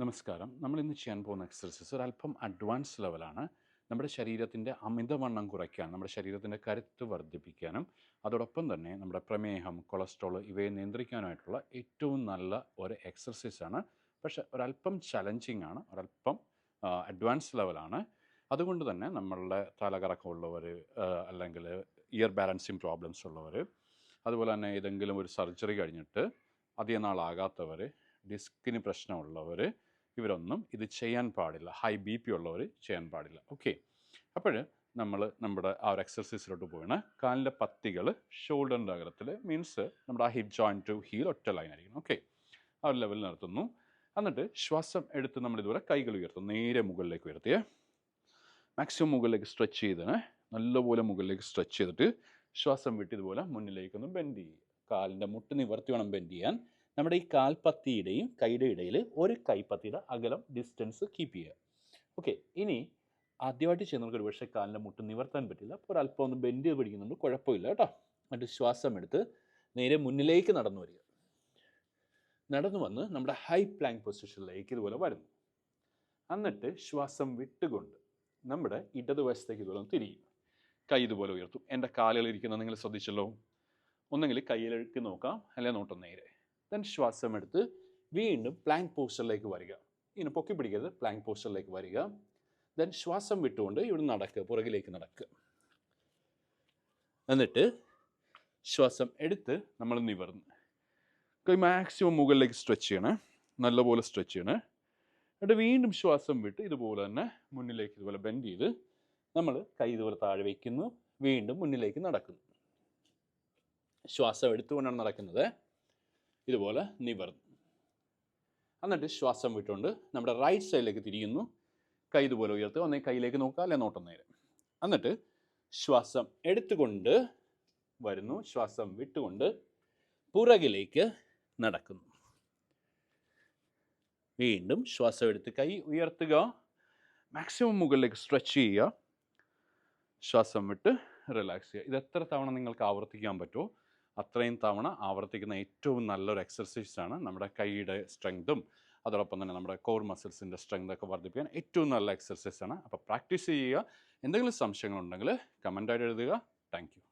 നമസ്കാരം. നമ്മൾ ഇന്ന് ചെയ്യാൻ പോകുന്ന എക്സർസൈസ് ഒരല്പം അഡ്വാൻസ് ലെവലാണ് നമ്മുടെ ശരീരത്തിന്റെ അമിതവണ്ണം കുറയ്ക്കാൻ നമ്മുടെ ശരീരത്തിന്റെ കരുത്ത് വർദ്ധിപ്പിക്കാനും അതോടൊപ്പം തന്നെ നമ്മുടെ പ്രമേഹം കൊളസ്ട്രോൾ ഇവയെ നിയന്ത്രിക്കാനായിട്ടുള്ള ഏറ്റവും നല്ല ഒരു എക്സസൈസാണ് പക്ഷേ ഒരല്പം ചലഞ്ചിങ് ആണ് ഒരല്പം അഡ്വാൻസ് ലെവലാണ് അതുകൊണ്ട് തന്നെ നമ്മളുടെ തലകറക്കമുള്ളവർ അല്ലെങ്കിൽ ഇയർ ബാലൻസിങ് പ്രോബ്ലംസ് ഉള്ളവർ അതുപോലെ തന്നെ ഏതെങ്കിലും ഒരു സർജറി കഴിഞ്ഞിട്ട് അധികം നാളാകാത്തവർ ഡിസ്കിന് പ്രശ്നമുള്ളവർ ഇവരൊന്നും ഇത് ചെയ്യാൻ പാടില്ല. ഹൈ ബി പി ഉള്ളവർ ചെയ്യാൻ പാടില്ല. ഓക്കെ അപ്പോൾ നമ്മൾ നമ്മുടെ ആ ഒരു എക്സസൈസിലോട്ട് പോവാണ് കാലിന്റെ പത്തികൾ ഷോൾഡറിന്റെ അകലത്തിൽ മീൻസ് നമ്മുടെ ആ ഹിപ് ജോയിന്റ് ടു ഹീൽ ഒറ്റ ലൈൻ ആയിരിക്കും ഓക്കെ ആ ഒരു ലെവലിൽ നിർത്തുന്നു എന്നിട്ട് ശ്വാസം എടുത്ത് നമ്മൾ ഇതുപോലെ കൈകൾ ഉയർത്തും നേരെ മുകളിലേക്ക് ഉയർത്തിയേ. മാക്സിമം മുകളിലേക്ക് സ്ട്രെച്ച് ചെയ്തേ നല്ലപോലെ മുകളിലേക്ക് സ്ട്രെച്ച് ചെയ്തിട്ട് ശ്വാസം വിട്ട് ഇതുപോലെ മുന്നിലേക്കൊന്ന് ബെൻഡ് ചെയ്യുക കാലിന്റെ മുട്ട് നിവർത്തി വേണം ബെൻഡ് ചെയ്യാൻ. നമ്മുടെ ഈ കാൽപ്പത്തിയുടെയും കൈയുടെ ഇടയിൽ ഒരു കൈപ്പത്തിയുടെ അകലം ഡിസ്റ്റൻസ് കീപ്പ് ചെയ്യുക. ഓക്കെ ഇനി ആദ്യമായിട്ട് ചെയ്യുന്നവർക്ക് ഒരു പക്ഷേ കാലിന്റെ മുട്ട് നിവർത്താൻ പറ്റില്ല. അപ്പോൾ ഒരല്പം ഒന്ന് ബെൻഡ് ചെയ്ത് പിടിക്കുന്നുണ്ട്. കുഴപ്പമില്ല കേട്ടോ. എന്നിട്ട് ശ്വാസം എടുത്ത് നേരെ മുന്നിലേക്ക് നടന്നു വരിക. നടന്നു വന്ന് നമ്മുടെ ഹൈ പ്ലാങ്ക് പൊസിഷനിലേക്ക് ഇതുപോലെ വരുന്നു. എന്നിട്ട് ശ്വാസം വിട്ടുകൊണ്ട് നമ്മുടെ ഇടതുവശത്തേക്ക് ഇതുപോലെ തിരിയും കൈ ഇതുപോലെ ഉയർത്തും. എന്റെ കാലുകൾ ഇരിക്കുന്നത് നിങ്ങൾ ശ്രദ്ധിച്ചല്ലോ. ഒന്നെങ്കിൽ കയ്യിലേക്ക് നോക്കാം. അല്ലെ നോട്ടം നേരെ. ദെൻ ശ്വാസം എടുത്ത് വീണ്ടും പ്ലാങ്ക് പോസ്റ്ററിലേക്ക് വരിക. ഇനി പൊക്കി പിടിക്കരുത്. പ്ലാങ്ക് പോസ്റ്ററിലേക്ക് വരിക. ദെൻ ശ്വാസം വിട്ടുകൊണ്ട് ഇവിടെ നടക്കുക. പുറകിലേക്ക് നടക്കുക. എന്നിട്ട് ശ്വാസം എടുത്ത് നമ്മൾ നിവർന്ന്. കൈ മാക്സിമം മുകളിലേക്ക് സ്ട്രെച്ച് ചെയ്യണേ. നല്ലപോലെ സ്ട്രെച്ച് ചെയ്യണേ. എന്നിട്ട് വീണ്ടും ശ്വാസം വിട്ട് ഇതുപോലെ തന്നെ മുന്നിലേക്ക് ഇതുപോലെ ബെൻഡ് ചെയ്ത് നമ്മൾ കൈ ഇതുപോലെ താഴെ വയ്ക്കുന്നു വീണ്ടും മുന്നിലേക്ക് നടക്കുന്നു. ശ്വാസം എടുത്തുകൊണ്ടാണ് നടക്കുന്നത്. ഇതുപോലെ നിവർന്നു. എന്നിട്ട് ശ്വാസം വിട്ടുകൊണ്ട് നമ്മുടെ റൈറ്റ് സൈഡിലേക്ക് തിരിയുന്നു. കൈ ഇതുപോലെ ഉയർത്തുക. ഒന്നേ കൈയിലേക്ക് നോക്കുക അല്ലെ നോട്ടം നേരെ. എന്നിട്ട് ശ്വാസം എടുത്തുകൊണ്ട് വരുന്നു. ശ്വാസം വിട്ടുകൊണ്ട് പുറകിലേക്ക് നടക്കുന്നു. വീണ്ടും ശ്വാസം എടുത്ത് കൈ ഉയർത്തുക. മാക്സിമം മുകളിലേക്ക് സ്ട്രെച്ച് ചെയ്യുക. ശ്വാസം വിട്ട് റിലാക്സ് ചെയ്യുക. ഇത് എത്ര തവണ നിങ്ങൾക്ക് ആവർത്തിക്കാൻ പറ്റുമോ അത്രയും തവണ ആവർത്തിക്കുന്ന ഏറ്റവും നല്ലൊരു എക്സർസൈസാണ് നമ്മുടെ കൈയുടെ സ്ട്രെങ്തും അതോടൊപ്പം തന്നെ നമ്മുടെ കോർ മസിൽസിന്റെ സ്ട്രെങ്ത് ഒക്കെ വർദ്ധിപ്പിക്കാൻ ഏറ്റവും നല്ല എക്സർസൈസാണ് അപ്പോൾ പ്രാക്ടീസ് ചെയ്യുക. എന്തെങ്കിലും സംശയങ്ങളുണ്ടെങ്കിൽ കമന്റായിട്ട് എഴുതുക. താങ്ക്